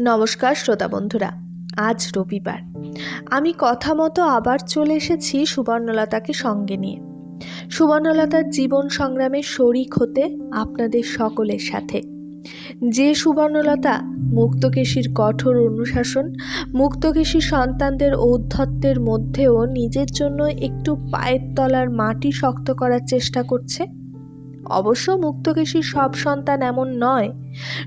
নমস্কার শ্রোতা বন্ধুরা, আজ রবিবার। আমি কথা মতো আবার চলে এসেছি সুবর্ণলতাকে সঙ্গে নিয়ে। সুবর্ণলতার জীবন সংগ্রামে শরিক হতে আপনাদের সকলের সাথে। যে সুবর্ণলতা মুক্তকেশীর কঠোর অনুশাসন, মুক্তকেশী সন্তানদের ঔদ্ধত্যের মধ্যেও নিজের জন্য একটু পায়ের তলার মাটি শক্ত করার চেষ্টা করছে অবশ্য মুক্তকেশীর সব সন্তান এমন নয়।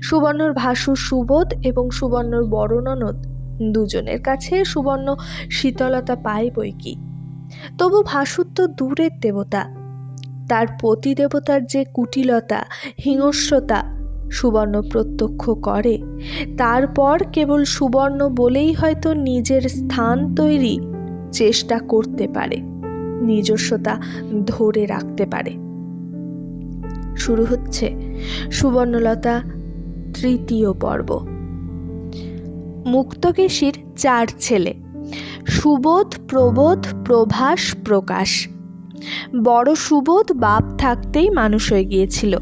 সুবর্ণর ভাসু সুবোধ এবং সুবর্ণর বড় ননদ দুজনের কাছে সুবর্ণ শীতলতা পায় বই কি? তবু ভাসুর তো দূরের দেবতা। তার পতি দেবতার যে কুটিলতা, হিংস্রতা সুবর্ণ প্রত্যক্ষ করে, তারপর কেবল সুবর্ণ বলেই হয়তো নিজের স্থান তৈরি চেষ্টা করতে পারে, নিজস্বতা ধরে রাখতে পারে। শুরু হচ্ছে সুবর্ণলতা তৃতীয় পর্ব। মুক্তকেশীর চার ছেলে, সুবোধ, প্রবোধ, প্রভাস, প্রকাশ। বড় সুবোধ বাপ থাকতেই মানুষ হয়ে গিয়েছিল।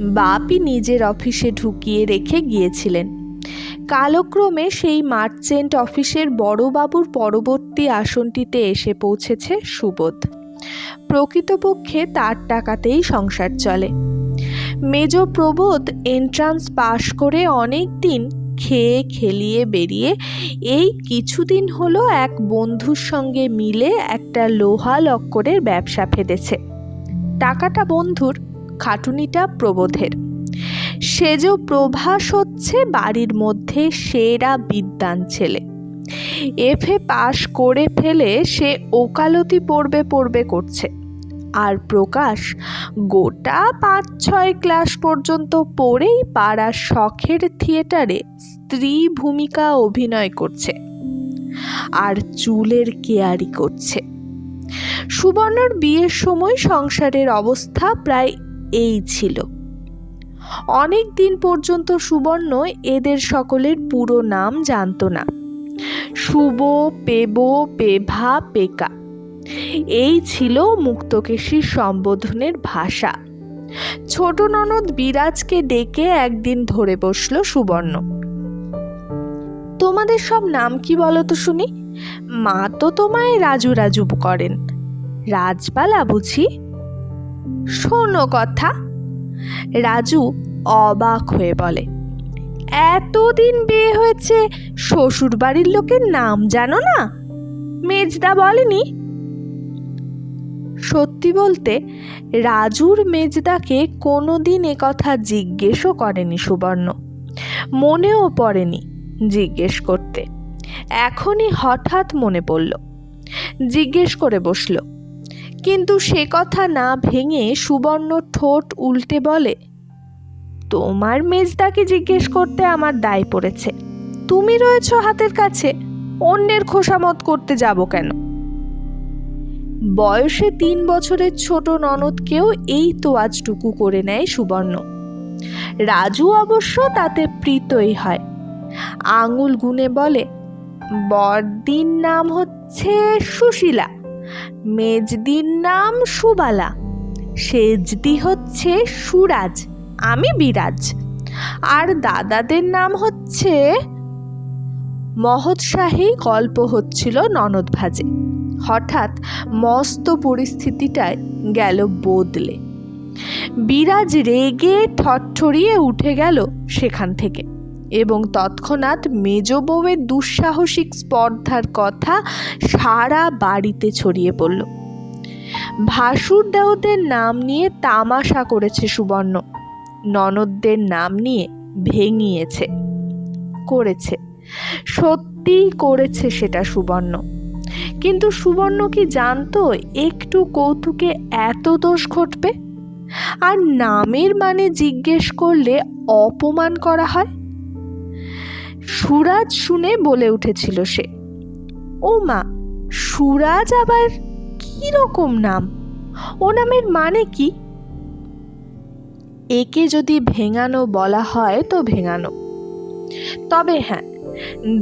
বাপই নিজের অফিসে ঢুকিয়ে রেখে গিয়েছিলেন। কালক্রমে সেই মার্চেন্ট অফিসের বড়বাবুর পরবর্তী আসনটিতে এসে পৌঁছেছে সুবোধ। প্রকৃতপক্ষে তার টাকাতেই সংসার চলে। মেজ প্রবোধ এন্ট্রান্স পাশ করে অনেক দিন খেয়ে খেলিয়ে বেরিয়ে এই কিছুদিন হলো এক বন্ধুর সঙ্গে মিলে একটা লোহা লক্করের ব্যবসা ফেলেছে টাকাটা বন্ধুর, খাটুনিটা প্রবোধের। সেজ প্রভাস হচ্ছে বাড়ির মধ্যে সেরা বিদ্যান ছেলে। এফে পাশ করে ফেলে সে ওকালতি পড়বে পড়বে করছে। আর প্রকাশ গোটা পাঁচ ছয় ক্লাস পর্যন্ত পড়েই পাড়ার শখের থিয়েটারে স্ত্রী ভূমিকা অভিনয় করছে আর চুলের কেয়ারি করছে। সুবর্ণর বিয়ের সময় সংসারের অবস্থা প্রায় এই ছিল। অনেক দিন পর্যন্ত সুবর্ণ এদের সকলের পুরো নাম জানত না। শুভ পেব, পেভা, পেকা। এই ছিল মুক্তকেশীর সম্বোধনের ভাষা। ছোট ননদ বিরাজকে ডেকে একদিন ধরে বসল সুবর্ণ। তোমাদের সব নাম কি বলো তো শুনি? মা তো তোমায় রাজু রাজু করেন। রাজবালা বুঝি? শোনো কথা। রাজু অবাক হয়ে বলে এতদিন বিয়ে হয়েছে শ্বশুর বাড়ির লোকের নাম জানো না? মেজদা বলেনি? সত্যি বলতে, রাজুর মেজদাকে কোনো দিন কথা জিজ্ঞেসও করেনি সুবর্ণ। মনেও পড়েনি জিজ্ঞেস করতে। এখনই হঠাৎ মনে পড়ল, জিজ্ঞেস করে বসল। কিন্তু সে কথা না ভেঙে সুবর্ণ ঠোঁট উল্টে বলে তোমার মেজদাকে জিজ্ঞেস করতে আমার দায় পড়েছে। তুমি রয়েছ হাতের কাছে, অন্যের খোসামত করতে যাব কেন? বয়সে তিন বছরের ছোট ননদকেও এই তো আজটুকু করে নেয় সুবর্ণ। রাজু অবশ্য তাতে প্রীতই হয়। আঙুল গুনে বলে বড়দিন নাম হচ্ছে সুশীলা, মেজদির নাম সুবালা, সেজদি হচ্ছে সুরাজ। আমি বিরাজ। আর দাদাদের নাম হচ্ছে মহৎসাহী গল্প হচ্ছিল ননদ ভাজে। হঠাৎ মস্ত পরিস্থিতিটায় গেল বদলে। বিরাজ রেগে ঠট্ঠরিয়ে উঠে গেল সেখান থেকে এবং তৎক্ষণাৎ মেজ বউয়ের দুঃসাহসিক স্পর্ধার কথা সারা বাড়িতে ছড়িয়ে পড়ল। ভাসুর দেওদের নাম নিয়ে তামাশা করেছে সুবর্ণ। ননদদের নাম নিয়ে ভেঙিয়েছে, করেছে। সত্যিই করেছে সেটা সুবর্ণ। কিন্তু সুবর্ণ কি জানতো একটু কৌতুকে এত দোষ ঘটবে? আর নামের মানে জিজ্ঞেস করলে অপমান করা হয়? সুরাজ শুনে বলে উঠেছিল সে, ও মা, সুরাজ আবার কি রকম নাম? ও নামের মানে কি? একে যদি ভেঙানো বলা হয় তো ভেঙানো। তবে হ্যাঁ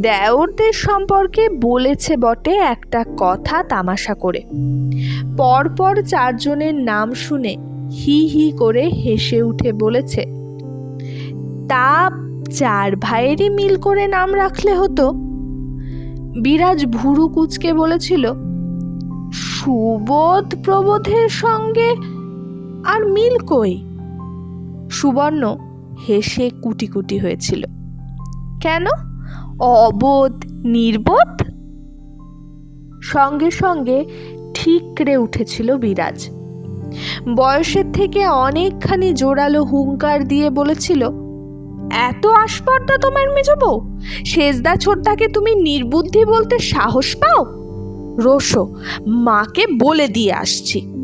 দেওরদের সম্পর্কে বলেছে বটে একটা কথা তামাশা করে। পরপর চারজনের নাম শুনে হি হি করে হেসে উঠে বলেছে, তা চার ভাইয়েরই মিল করে নাম রাখলে হতো? বিরাজ ভুরু কুচকে বলেছিল, সুবোধ প্রবোধের সঙ্গে আর মিল কই? সুবর্ণ হেসে কুটি কুটি হয়েছিল। কেন? অবোধ, নির্বোধ? সঙ্গে সঙ্গে ঠিকরে উঠেছিল বিরাজ। বয়সের থেকে অনেকখানি জোরালো হুঙ্কার দিয়ে বলেছিল, এত আসপর্দা তোমার মেজবো সেজদা ছোটদাকে তুমি নির্বুদ্ধি বলতে সাহস পাও? রোশো মাকে বলে দিয়ে আসছি।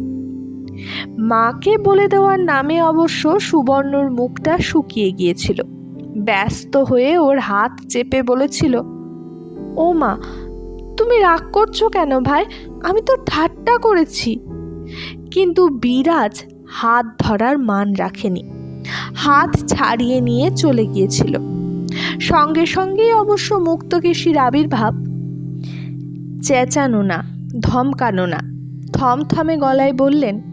মাকে বলে দেওয়ার নামে অবশ্য সুবর্ণর মুখটা শুকিয়ে গিয়েছিল। ব্যস্ত হয়ে ওর হাত চেপে বলেছিল, ও মা, তুমি রাগ করছ কেন ভাই? আমি তো ঠাট্টা করেছি। কিন্তু বিরাজ হাত ধরার মান রাখেনি। হাত ছাড়িয়ে নিয়ে চলে গিয়েছিল। সঙ্গে সঙ্গেই অবশ্য মুক্তকেশীর আবির্ভাব। চেঁচানো না, ধমকানো না, থমথমে গলায় বললেন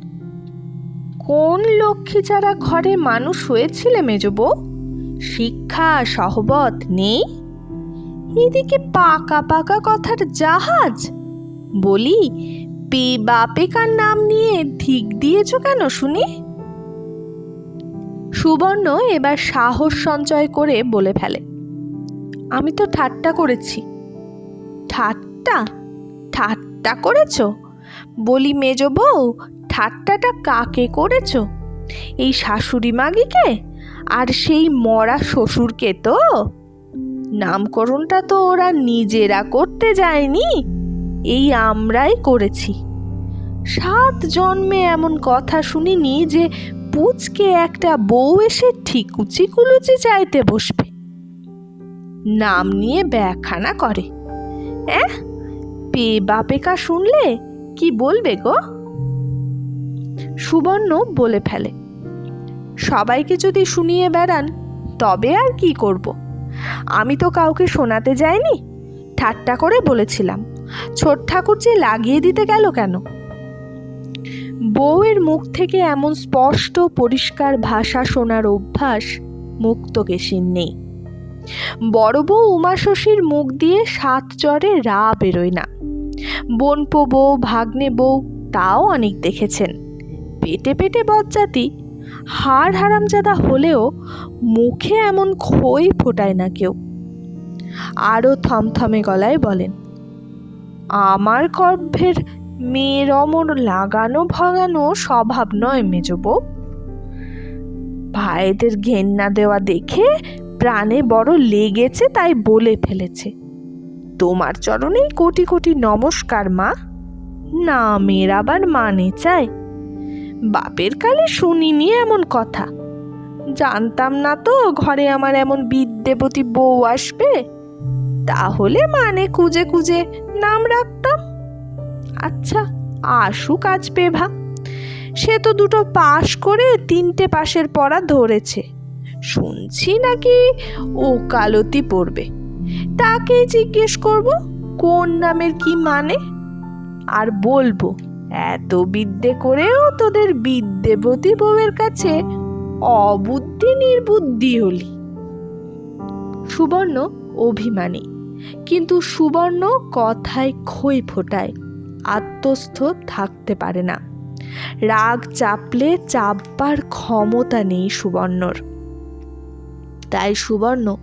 কোন লক্ষ্মী ছাড়া ঘরে মানুষ হয়েছিলে মেজবো শিক্ষা, সহবত নেই? এদিকে পাকা পাকা কথার জাহাজ? বলি, পে বাপেকার নাম নিয়ে ঠিক দিয়েছ কেন শুনি? সুবর্ণ এবার সাহস সঞ্চয় করে বলে ফেলে, আমি তো ঠাট্টা করেছি। ঠাট্টা? ঠাট্টা করেছ? বলি, মেজ বউ, ঠাট্টাটা কাকে করেছ? এই শাশুড়ি মাগিকে? আর সেই মরা শ্বশুরকে তো? নামকরণটা তো ওরা নিজেরা করতে যায়নি। এই আমরাই করেছি। সাত জন্মে এমন কথা শুনিনি যে পুচকে একটা বউ এসে ঠিকুচি কুলুচি চাইতে বসবে। নাম নিয়ে ব্যাখানা করে। হ্যাঁ পে বাপেকা শুনলে কি বলবে গো? সুবর্ণ বলে ফেলে। সবাইকে যদি শুনিয়ে বেড়ান, তবে আর কি করব? আমি তো কাউকে শোনাতে যাইনি, ঠাট্টা করে বলেছিলাম, ছোট ঠাকুর যে লাগিয়ে দিতে গেল কেন? বউয়ের মুখ থেকে এমন স্পষ্ট, পরিষ্কার ভাষা শোনার অভ্যাস মুক্তকেশীর নেই। বড় বউ উমাশশীর মুখ দিয়ে সাত চরে রা বেরোয় না। বোনপো বউ ভাগ্নে বউ তাও অনেক দেখেছেন। পেটে পেটে বজ্জাতি হাড় হারামজাদা হলেও মুখে এমন খই ফোটায় না কেউ। আরও থমথমে গলায় বলেন, আমার গর্ভের মেয়ের অমর লাগানো ভাগানো স্বভাব নয় মেজবো ভাইদের ঘেন্না দেওয়া দেখে প্রাণে বড় লেগেছে তাই বলে ফেলেছে। তোমার চরণেই কোটি কোটি নমস্কার, মা। না মেয়ের আবার মানে চাই। বাপের কালে শুনিনি এমন কথা। জানতাম না তো ঘরে আমার এমন বিদ্যেবতী বউ আসবে। তাহলে মানে খুঁজে খুঁজে নাম রাখতাম। আচ্ছা আসুক আজ পেভা। সে তো দুটো পাশ করে তিনটে পাশের পড়া ধরেছে। শুনছি নাকি ও কালতি পড়বে। তাকেই জিজ্ঞেস করব, কোন নামের কি মানে? আর বলব, এত বিদ্যে করেও তোদের বিদ্যেবতী বউয়ের কাছে অবুদ্ধি নির্বুদ্ধি হলি। সুবর্ণ অভিমানী, কিন্তু সুবর্ণ কথায় খই ফোটায়, আত্মস্থ থাকতে পারে না। রাগ চাপলে চাপবার ক্ষমতা নেই সুবর্ণর। তাই সুবর্ণ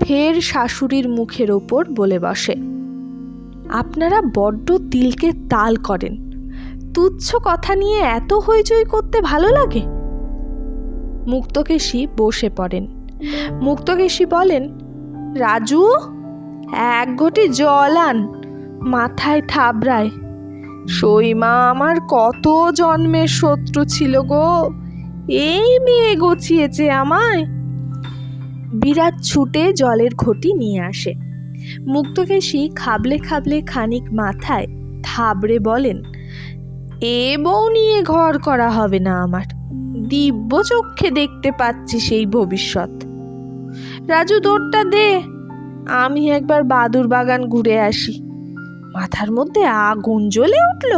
ফের শাশুড়ির মুখের ওপর বলে বসে, আপনারা বড্ড তিলকে তাল করেন। তুচ্ছ কথা নিয়ে এত হইচই করতে ভালো লাগে? মুক্তকেশী বসে পড়েন। মুক্তকেশী বলেন, রাজু, এক ঘটি জল আন, মাথায় থাবড়ায়। সইমা আমার কত জন্মের শত্রু ছিল গো। এই মেয়ে গছিয়েছে আমায়। বিরাট ছুটে জলের ঘটি নিয়ে আসে। মুক্তকেশী খাবলে খাবলে খানিক মাথায় থাবড়ে বলেন, এ বউ নিয়ে ঘর করা হবে না আমার। দিব্য চক্ষে দেখতে পাচ্ছি সেই ভবিষ্যৎ। রাজু দৌড়টা দে। আমি একবার বাদুর বাগান ঘুরে আসি। মাথার মধ্যে আগুন জ্বলে উঠল।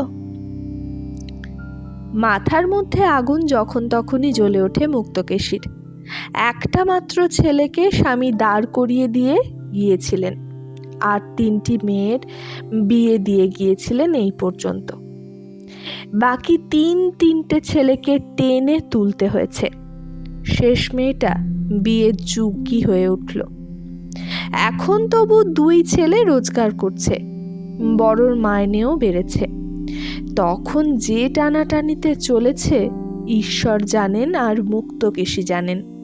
মাথার মধ্যে আগুন যখন তখনই জ্বলে ওঠে মুক্তকেশীর। একটা মাত্র ছেলেকে স্বামী দাঁড় করিয়ে দিয়ে গিয়েছিলেন, আর তিনটি মেয়ের বিয়ে দিয়ে গিয়েছিলেন এই পর্যন্ত। বাকি তিন তিনটে ছেলেকে টেনে তুলতে হয়েছে। শেষ মেয়েটা বিয়ের যুগী হয়ে উঠল। এখন তবু দুই ছেলে রোজগার করছে, বড়র মাইনেও বেড়েছে। তখন যে টানাটানিতে চলেছে, ঈশ্বর জানেন আর মুক্তকেশী জানেন।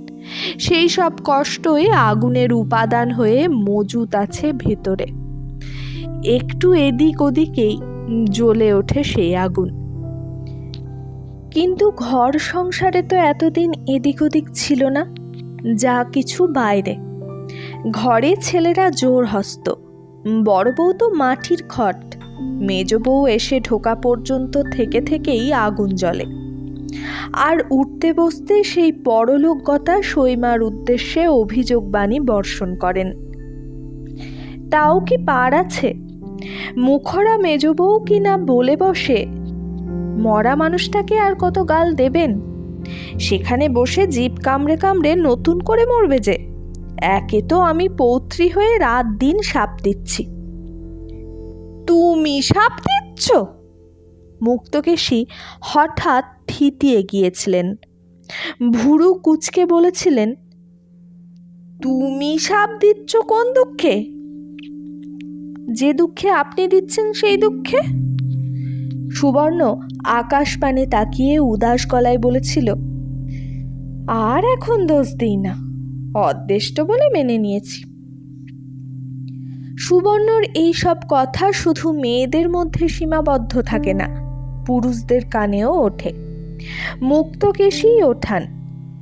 সেই সব কষ্টই আগুনের উপাদান হয়ে মজুত আছে ভেতরে। একটু এদিক ওদিকেই জ্বলে ওঠে সেই আগুন। কিন্তু ঘর সংসারে তো এতদিন এদিক ওদিক ছিল না, যা কিছু বাইরে। ঘরে ছেলেরা জোর হস্ত। বড় বউ তো মাটির খট। মেজ বউ এসে ঢোকা পর্যন্ত থেকে থেকেই আগুন জ্বলে। আর উঠতে বসতে সেই পরলোকগতা সৈমার উদ্দেশ্যে অভিযোগ বাণী বর্ষণ করেন। তাও কি পার আছে? মুখরা মেজ বউ কি না বলে বসে? মরা মানুষটাকে আর কত গাল দেবেন? সেখানে বসে জিপ কামড়ে কামড়ে নতুন করে মরবে যে। একে তো আমি পৌত্রী হয়ে রাত দিন সাপ দিচ্ছি। তুমি সাপ দিচ্ছ? মুক্তকেশী হঠাৎ থিতিয়ে গিয়েছিলেন ভুরু কুচকে বলেছিলেন, তুমি সাপ দিচ্ছ কোন দুঃখে? যে দুঃখে আপনি দিচ্ছেন সেই দুঃখে? সুবর্ণ আকাশ পানে তাকিয়ে উদাস গলায় বলেছিল, আর এখন দোষ দিই না অদ্দেষ্ট বলে মেনে নিয়েছি। সুবর্ণর এই সব কথা শুধু মেয়েদের মধ্যে সীমাবদ্ধ থাকে না পুরুষদের কানেও ওঠে। মুক্তকেশী ওঠান।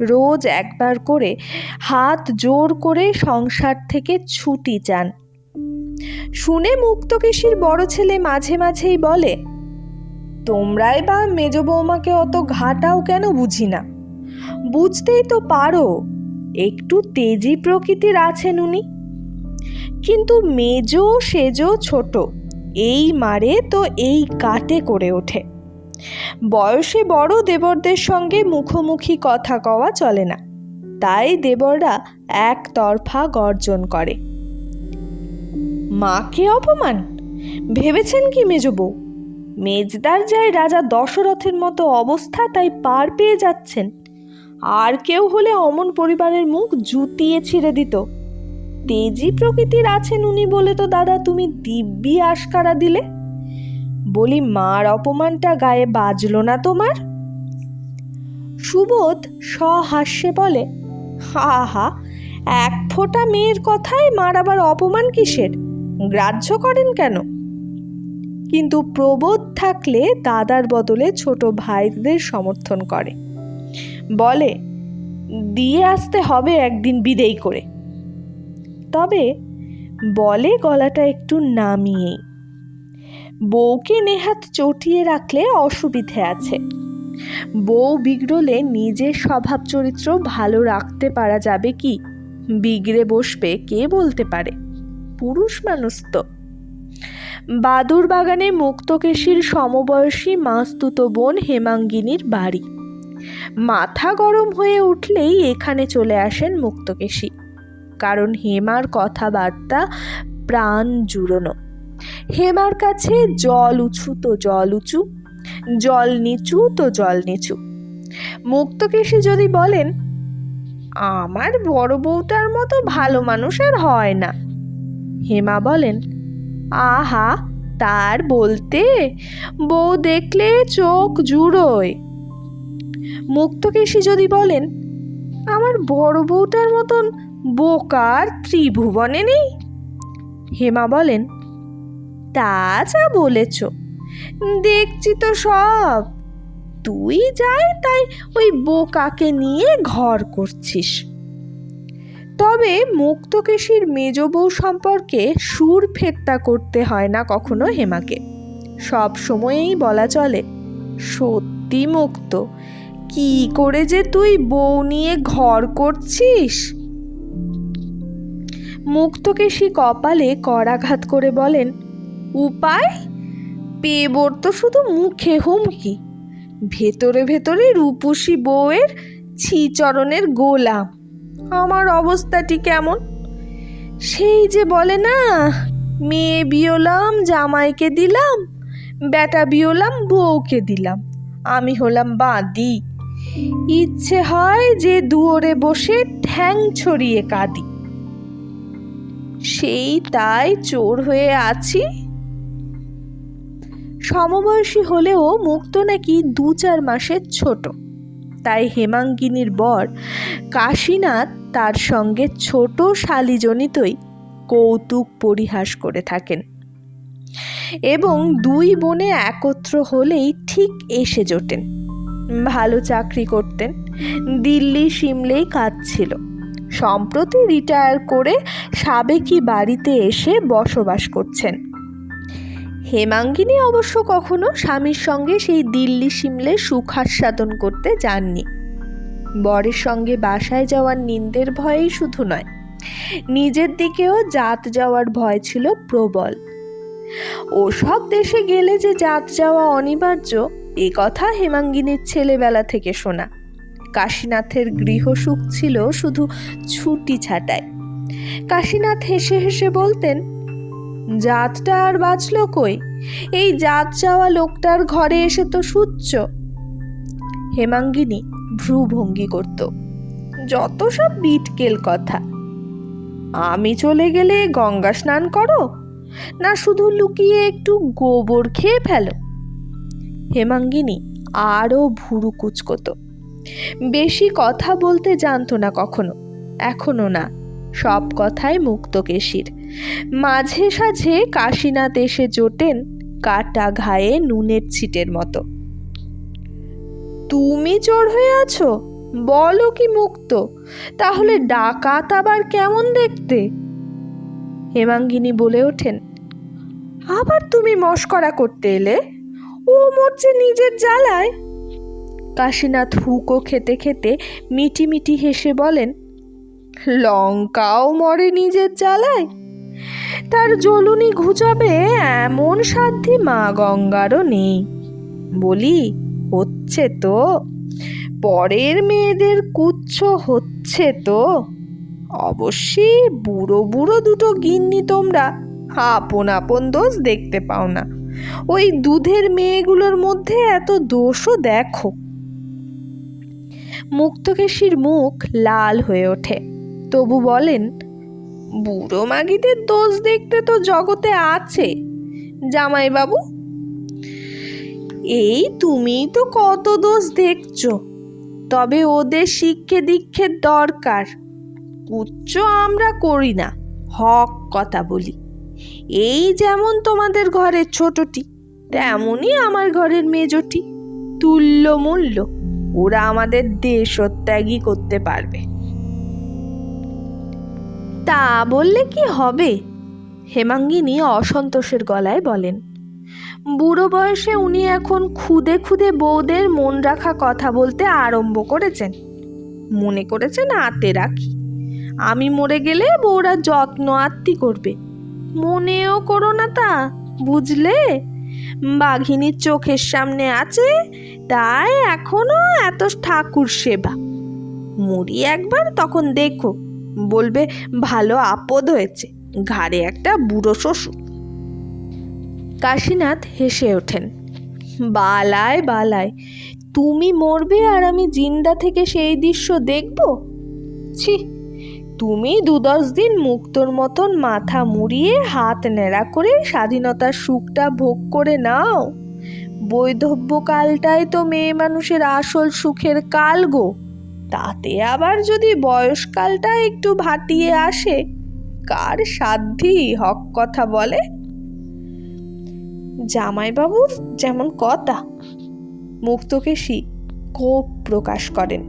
রোজ একবার করে হাত জোর করে সংসার থেকে ছুটি চান। শুনে মুক্তকেশীর বড় ছেলে মাঝে মাঝেই বলে, তোমরাই বা মেজ বৌমাকে অত ঘাটাও কেন বুঝি না? বুঝতেই তো পারো, একটু তেজি প্রকৃতির আছেন উনি। কিন্তু মেজ সেজ ছোট, এই মারে তো এই কাটে করে ওঠে। বয়সে বড় দেবরদের সঙ্গে মুখোমুখি কথা কওয়া চলে না। তাই দেবররা একতরফা গর্জন করে। মাকে অপমান? ভেবেছেন কি মেজবউ মেজদার যায় রাজা দশরথের মতো অবস্থা তাই পার পেয়ে যাচ্ছেন। আর কেউ হলে অমন পরিবারের মুখ জুতিয়ে ছিঁড়ে দিত। তেজি প্রকৃতির আছেন উনি বলে তো দাদা তুমি দিব্যি আশকারা দিলে। বলি, মার অপমানটা গায়ে বাজলো না তোমার? সুবোধ সহাস্যে বলে হা হা এক ফোঁটা মেয়ের কথায় মার আবার অপমান কিসের? গ্রাহ্য করেন কেন? কিন্তু প্রবোধ থাকলে দাদার বদলে ছোট ভাইদের সমর্থন করে। বলে, দিয়ে আসতে হবে একদিন বিদেই করে। তবে বলে গলাটা একটু নামিয়েই। বউকে নেহাত চটিয়ে রাখলে অসুবিধে আছে। বউ বিগড়লে নিজের স্বভাব চরিত্র ভালো রাখতে পারা যাবে কি? বিগড়ে বসবে কে বলতে পারে? পুরুষ মানুষ তো। বাদুর বাগানে মুক্তকেশীর সমবয়সী মাস্তুত বোন হেমাঙ্গিনীর বাড়ি। মাথা গরম হয়ে উঠলেই এখানে চলে আসেন মুক্তকেশী। কারণ হেমার কথাবার্তা প্রাণ জুড়োনো। হেমার কাছে জল উঁচু তো জল উঁচু, জল নিচু তো জল নিচু। মুক্তকেশী যদি বলেন, আমার বড় বউটার মতো ভালো মানুষ আর হয় না। হেমা বলেন, আহা, তার বলতে বউ দেখলে চোখ জুড়োয়। মুক্তকেশী যদি বলেন, আমার বড় বউটার মতন বোকার ত্রিভুবনে নেই? হেমা বলেন তা যা বলেছ। দেখছি তো সব। তুই যাই তাই ওই বোকাকে নিয়ে ঘর করছিস। তবে মুক্তকেশীর মেজ বউ সম্পর্কে সুর ফেত্তা করতে হয় না কখনো হেমাকে। সব সময়েই বলা চলে, সত্যি মুক্ত, কি করে যে তুই বউ নিয়ে ঘর করছিস? মুক্তকেশী কপালে করাঘাত করে বলেন উপায়? পেবর তো শুধু মুখে হুমকি। ভেতরে ভেতরে রূপসী বউয়ের ছিচরণের গোলাম। আমার অবস্থাটি কেমন? সেই যে বলে না, মেয়ে বিয়োলাম জামাইকে দিলাম, বেটা বিয়োলাম বউকে দিলাম। আমি হলাম বাঁদি। ইচ্ছে হয় যে দুয়ারে বসে ঠ্যাং ছড়িয়ে কাঁদি। সেই তাই চোর হয়ে আছি। সমবয়সী হলেও মুক্ত নাকি দু চার মাসের ছোট। তাই হেমাঙ্গিনীর বর কাশীনাথ তার সঙ্গে ছোট শালিজনিতই কৌতুক পরিহাস করে থাকেন। এবং দুই বোনে একত্র হলেই ঠিক এসে জোটেন। ভালো চাকরি করতেন, দিল্লি সিমলেই কাজ ছিল। সম্প্রতি রিটায়ার করে সাবেকি বাড়িতে এসে বসবাস করছেন। হেমাঙ্গিনী অবশ্য কখনো স্বামীর সঙ্গে সেই দিল্লি সিমলে সুখাস্বাদন করতে যাননি। বরের সঙ্গে বাসায় যাওয়ার নিন্দের ভয়েই শুধু নয়, নিজের দিকেও জাত যাওয়ার ভয় ছিল প্রবল। ওসব দেশে গেলে যে জাত যাওয়া অনিবার্য, এ কথা হেমাঙ্গিনীর ছেলেবেলা থেকে শোনা। কাশীনাথের গৃহসুখ ছিল শুধু ছুটি ছাটায়। কাশীনাথ হেসে হেসে বলতেন জাতটা আর বাঁচল কই? এই জাত চাওয়া লোকটার ঘরে এসে তো সুচ্চ হেমাঙ্গিনী ভ্রুভঙ্গি করত। যত সব বিটকেল কথা। আমি চলে গেলে গঙ্গা স্নান করো? না শুধু লুকিয়ে একটু গোবর খেয়ে ফেলো? হেমাঙ্গিনী আরও ভুরু কুচকত। বেশি কথা বলতে জানতো না কখনো। এখনও না। সব কথাই মুক্তকেশীর মাঝে সাঝে কাশীনাথ এসে জোটেন কাটা ঘায়ে নুনের ছিটের মতো। তুমি চোর হয়ে আছো? বলো কি মুক্ত? তাহলে ডাকাত আবার কেমন দেখতে? হেমাঙ্গিনী বলে ওঠেন, আবার তুমি মস্করা করতে এলে? ও মরছে নিজের জ্বালায়। কাশীনাথ হুকো খেতে খেতে মিটি মিটি হেসে বলেন, লঙ্কাও মরে নিজের জ্বালায়। তার জ্বলুনি ঘুচাবে এমন সাধ্যি মা গঙ্গারও নেই। বলি, হচ্ছে তো। পরের মেয়েদের কুচ্ছ হচ্ছে তো। অবশ্যই বুড়ো বুড়ো দুটো গিন্নি তোমরা আপন আপন দোষ দেখতে পাও না। ওই দুধের মেয়েগুলোর মধ্যে এত দোষও দেখো। মুক্তকেশীর মুখ লাল হয়ে ওঠে। তবু বলেন বুড়ো মাগিদের দোষ দেখতে তো জগতে আছে, জামাইবাবু। এই তুমি তো কত দোষ দেখছ, তবে ওদের শিক্ষে দীক্ষের দরকার। উচ্চ আমরা করি না, হক কথা বলি। এই যেমন তোমাদের ঘরের ছোটটি, তেমনই আমার ঘরের মেজটি। তুল্য মূল্য ওরা আমাদের দেশত্যাগী করতে পারবে। তা বললে কি হবে? হেমাঙ্গিনী অসন্তোষের গলায় বলেন, বুড়ো বয়সে উনি এখন খুদে খুদে বউদের মন রাখা কথা বলতে আরম্ভ করেছেন। মনে করেছেন আতে রাখি। আমি মরে গেলে বউরা যত্ন আত্মি করবে। মনেও করো না তা, বুঝলে? বাঘিনীর চোখের সামনে আছে, তাই এখনও এত ঠাকুর সেবা। মরি একবার তখন দেখো। বলবে, ভালো আপদ হয়েছে, ঘাড়ে একটা বুড়ো শ্বশুর। কাশীনাথ হেসে ওঠেন বালায় বালায় তুমি মরবে আর আমি জিন্দা থেকে সেই দৃশ্য দেখব? ছি, তুমি দু দশ দিন মুক্তর মতন মাথা মুড়িয়ে হাত নেড়া করে স্বাধীনতার সুখটা ভোগ করে নাও। বৈধব্য কালটাই তো মেয়ে মানুষের আসল সুখের কাল গো। তাতে আবার যদি বয়সকালটা একটু ভাটিয়ে আসে, কার সাধ্যি হক কথা বলে? জামাইবাবুর যেমন কথা, মুক্তকেশী কোপ প্রকাশ করেন।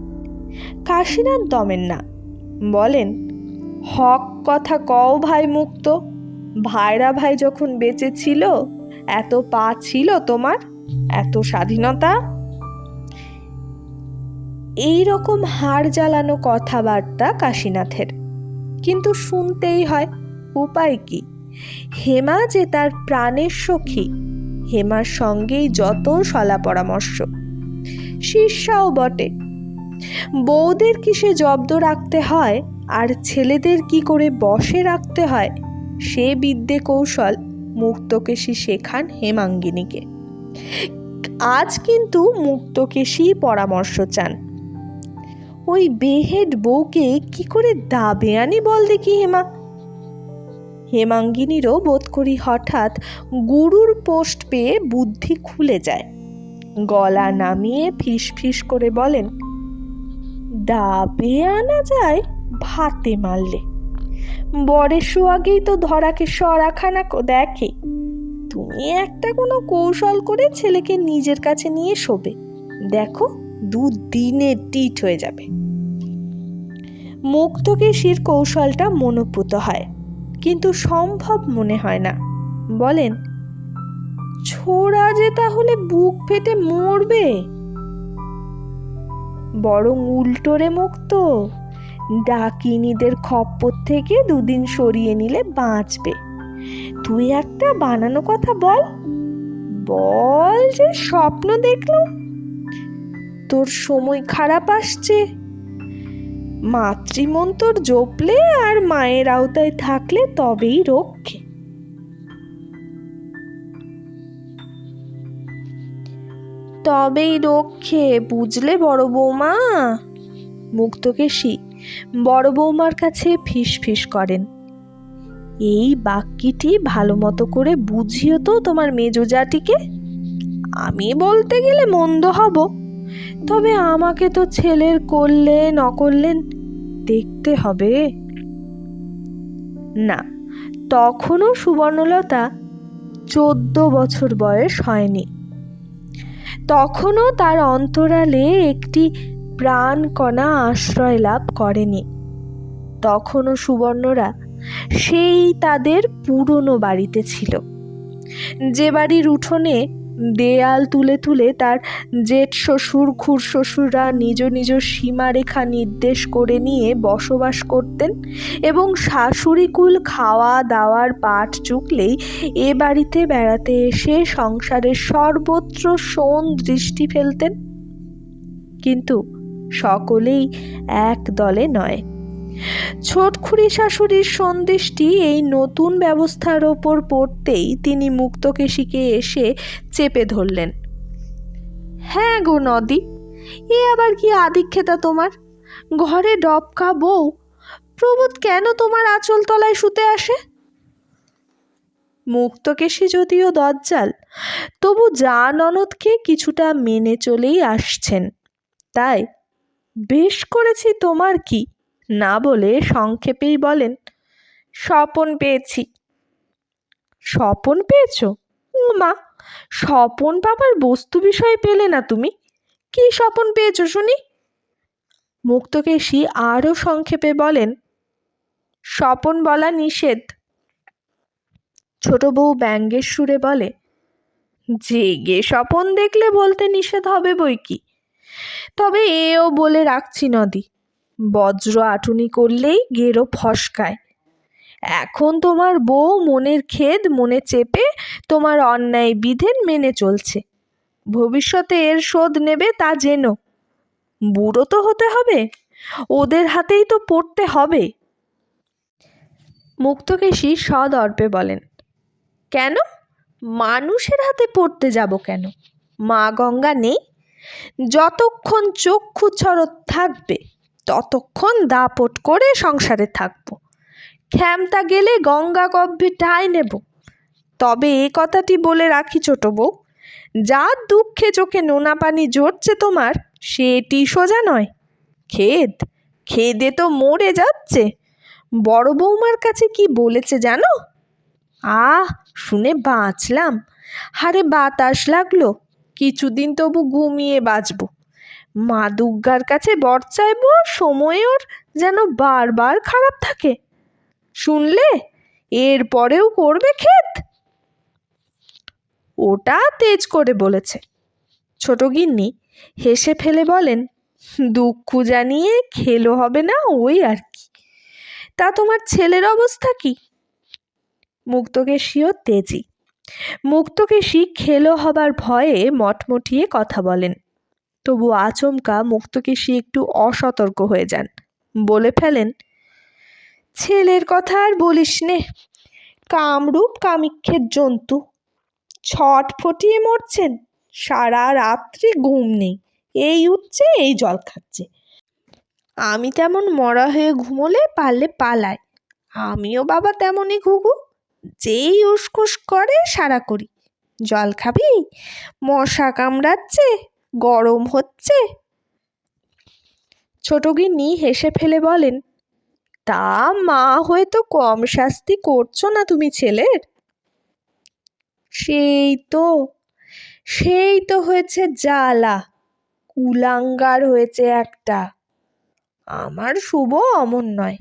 কাশীনাথ দমেন না, বলেন, হক কথা কও ভাই মুক্ত, ভাইরা ভাই যখন বেঁচে ছিল, এত পা ছিল তোমার, এত স্বাধীনতা এই রকম হাড় জ্বালানো কথাবার্তা কাশীনাথের। কিন্তু শুনতেই হয়, উপায় কি? হেমা যে তার প্রাণের সখী, হেমার সঙ্গেই যত সলা পরামর্শ। শীর্ষাও বটে। বউদের কিসে জব্দ রাখতে হয়, আর ছেলেদের কি করে বসে রাখতে হয়, সে বিদ্যে কৌশল মুক্তকেশী শেখান হেমাঙ্গিনীকে। আজ কিন্তু মুক্তকেশী পরামর্শ চান। ওই বেহেড বউকে কি করে দাবে আনি বল দেখি হেমা। হেমাঙ্গিনীরও বোধ করি হঠাৎ গুরুর পোস্ট পেয়ে বুদ্ধি খুলে যায়। গলা নামিয়ে ফিস ফিস করে বলেন, দাবে আনা যায় ভাতে মারলে। বরের আগেই তো ধরাকে সরাখানা দেখে। তুমি একটা কোনো কৌশল করে ছেলেকে নিজের কাছে নিয়ে শোবে। দেখো দুদিনে টিট হয়ে যাবে। মুক্তকেশীর কৌশলটা মনোপুত হয়, কিন্তু সম্ভব মনে হয় না। বলেন, ছোড়া যে তাহলে বুক ফেটে মরবে? বরং উল্টোরে মুক্ত, ডাকিনীদের খপ্পর থেকে দুদিন সরিয়ে নিলে বাঁচবে। তুই একটা বানানো কথা বল। বল যে স্বপ্ন দেখলাম। তোর সময় খারাপ আসছে? মাতৃমন্তর জপলে আর মায়ের আওতায় থাকলে তবেই রক্ষে। তবেই রক্ষে, বুঝলে বড় বৌমা? মুক্তকেশী বড় বৌমার কাছে ফিস ফিস করেন। এই বাক্যটি ভালো মতো করে বুঝিও তো তোমার মেজো মেজোজাটিকে আমি বলতে গেলে মন্দ হব। তবে আমাকে তো ছেলের করলেন দেখতে হবে। না, তখনও সুবর্ণলতা চোদ্দ বছর বয়স হয়নি। তখনও তার অন্তরালে একটি প্রাণকণা আশ্রয় লাভ করেনি। তখনও সুবর্ণরা সেই তাদের পুরনো বাড়িতে ছিল। যে বাড়ির উঠোনে দেয়াল তুলে তুলে তার জেঠ শ্বশুর, খুর শ্বশুররা নিজ নিজ সীমারেখা নির্দেশ করে নিয়ে বসবাস করতেন এবং শাশুড়িকুল খাওয়া দাওয়ার পাট চুকলেই এ বাড়িতে বেড়াতে এসে সংসারের সর্বত্র শোন দৃষ্টি ফেলতেন। কিন্তু সকলেই এক দলে নয়। ছোটখুড়ি শাশুড়ির সন্দেশটি এই নতুন ব্যবস্থার ওপর পড়তেই তিনি মুক্তকেশীকে এসে চেপে ধরলেন। হ্যাঁ গো নদী, এ আবার কি আদিক্ষেতা তোমার? ঘরে ডবকা বউ, প্রবোধ কেন তোমার আঁচল তলায় শুতে আসে? মুক্তকেশী যদিও দজ্জাল, তবু যা ননদকে কিছুটা মেনে চলেই আসছেন। তাই? বেশ করেছি, তোমার কি? না বলে সংক্ষেপেই বলেন, স্বপন পেয়েছি। স্বপন পেয়েছ? ও মা স্বপন পাবার বস্তু বিষয় পেলে না তুমি। কি স্বপন পেয়েছ শুনি? মুক্তকেশী আরও সংক্ষেপে বলেন, স্বপন বলা নিষেধ। ছোট বউ ব্যঙ্গের সুরে বলে, জেগে স্বপন দেখলে বলতে নিষেধ হবে বই কি। তবে এও বলে রাখছি নদী। বজ্র আটুনি করলেই গেরো ফসকায়। এখন তোমার বউ মনের খেদ মনে চেপে তোমার অন্যায় বিধেন মেনে চলছে। ভবিষ্যতে এর শোধ নেবে তা যেন। বুড়ো তো হতে হবে, ওদের হাতেই তো পড়তে হবে। মুক্তকেশী সদর্পে বলেন, কেন? মানুষের হাতে পড়তে যাব কেন? মা গঙ্গা নেই, যতক্ষণ চক্ষু ছরত থাকবে। ততক্ষণ দাপট করে সংসারে থাকব। ক্ষমতা গেলে গঙ্গা গভ্যে ঠাঁই নেব। তবে এ কথাটি বলে রাখি ছোট বউ যার দুঃখে চোখে নোনা পানি জড়ছে তোমার, সেটি সোজা নয়। খেদ, খেদে তো মরে যাচ্ছে। বড় বৌমার কাছে কি বলেছে জানো? আহ, শুনে বাঁচলাম। হারে বাতাস লাগল, কিছুদিন তবু ঘুমিয়ে বাঁচবো। মা দুর্গার কাছে বর চাইব সময় ওর যেন বারবার খারাপ থাকে। শুনলে? এর পরেও করবে ক্ষেত? ওটা তেজ করে বলেছে। ছোট গিন্নি হেসে ফেলে বলেন, দুঃখ জানিয়ে খেলো হবে না ওই আর কি। তা তোমার ছেলের অবস্থা কি? মুক্তকেশীও তেজি। মুক্তকেশী খেলো হবার ভয়ে মটমটিয়ে কথা বলেন। তবু আচমকা মুক্তকেশী একটু অসতর্ক হয়ে যান। বলে ফেলেন, ছেলের কথা আর বলিস নে। কামরূপ কামিক্ষের জন্তু। ছট ফটিয়ে মরছেন। সারা রাত্রি ঘুম নেই। এই উঠছে এই জল খাচ্ছে। আমি তেমন মরা হয়ে ঘুমোলে পারলে পালায় আমিও বাবা তেমনই ঘুঘু। যেই উসকুস করে সারা করি। জল খাবি? মশা কামড়াচ্ছে। গরম হচ্ছে? ছোট গিন্নি হেসে ফেলে বলেন, তা মা হয়ে তো কম শাস্তি করছ না তুমি ছেলের? সেই তো সেই তো হয়েছে জ্বালা, কুলাঙ্গার হয়েছে একটা। আমার শুভ অমন নয়।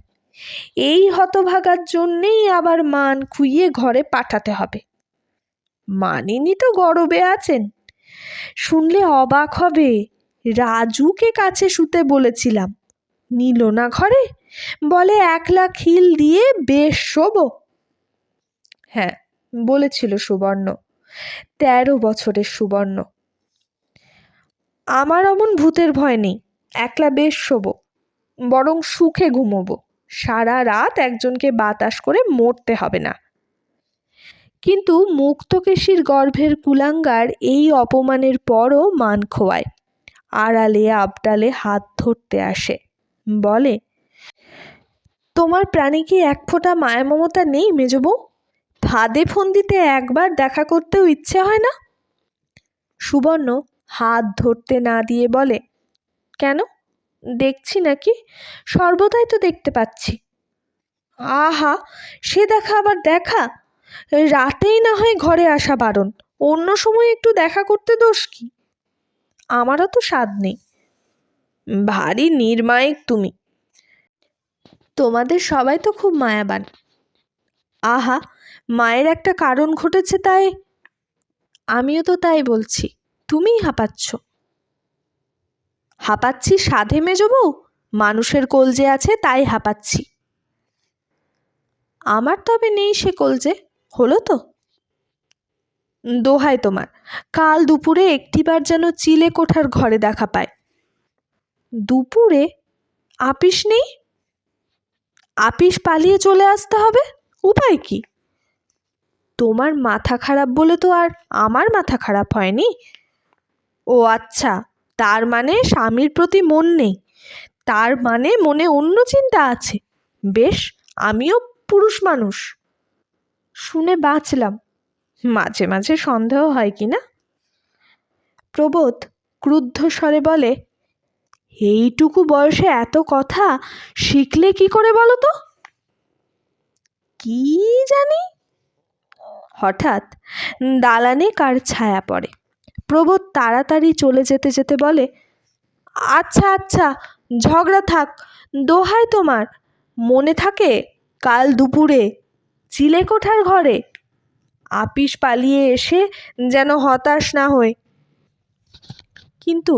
এই হতভাগার জন্যেই আবার মান খুইয়ে ঘরে পাঠাতে হবে। মানিনি তো গরবে আছেন। শুনলে অবাক হবে। রাজুকে কাছে শুতে বলেছিলাম, নিল না ঘরে? বলে একলা খিল দিয়ে বেশ শোবো? হ্যাঁ বলেছিল সুবর্ণ, তেরো বছরের সুবর্ণ। আমার অমন ভূতের ভয় নেই, একলা বেশ শোবো, বরং সুখে ঘুমোবো। সারা রাত একজনকে বাতাস করে মরতে হবে না। কিন্তু মুক্তকেশীর গর্ভের কুলাঙ্গার এই অপমানের পরও মান খোয়ায়। আড়ালে আবডালে হাত ধরতে আসে। বলে, তোমার প্রাণী কি এক ফোঁটা মায়া মমতা নেই, মেজবউ? ফাঁদে ফন্দিতে একবার দেখা করতেও ইচ্ছে হয় না? সুবর্ণ হাত ধরতে না দিয়ে বলে, কেন? দেখছি নাকি? সর্বদাই তো দেখতে পাচ্ছি। আহা, সে দেখা আবার দেখা? রাতেই না হয় ঘরে আসা বারণ। অন্য সময় একটু দেখা করতে দোষ কি? আমারও তো স্বাদ নেই। ভারী নির্মায়িক তুমি। তোমাদের সবাই তো খুব মায়াবান। আহা, মায়ের একটা কারণ ঘটেছে তাই আমিও তো তাই বলছি। তুমিই হাঁপাচ্ছ। হাঁপাচ্ছি সাধে মেজবউ মানুষের কলজে আছে তাই হাঁপাচ্ছি। আমার তবে নেই সে কলজে হলো তো? দোহাই তোমার, কাল দুপুরে একটিবার যেন চিলে কোঠার ঘরে দেখা পায় দুপুরে? আপিস নেই? আপিস পালিয়ে চলে আসতে হবে? উপায় কি? তোমার মাথা খারাপ বলে তো আর আমার মাথা খারাপ হয়নি? ও আচ্ছা তার মানে স্বামীর প্রতি মন নেই। তার মানে মনে অন্য চিন্তা আছে। বেশ, আমিও পুরুষ মানুষ। শুনে বাঁচলাম। মাঝে মাঝে সন্দেহ হয় কি না? প্রবোধ ক্রুদ্ধ স্বরে বলে, এইটুকু বয়সে এত কথা শিখলে কি করে বলো তো? কি জানি? হঠাৎ দালানে কার ছায়া পড়ে। প্রবোধ তাড়াতাড়ি চলে যেতে যেতে বলে আচ্ছা আচ্ছা ঝগড়া থাক, দোহাই তোমার। মনে থাকে কাল দুপুরে চিলেকোঠার ঘরে। আপিস পালিয়ে এসে যেন হতাশ না হয়। কিন্তু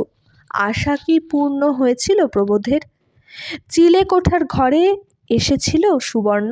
আশা কি পূর্ণ হয়েছিল প্রবোধের? চিলে কোঠার ঘরে এসেছিল সুবর্ণ।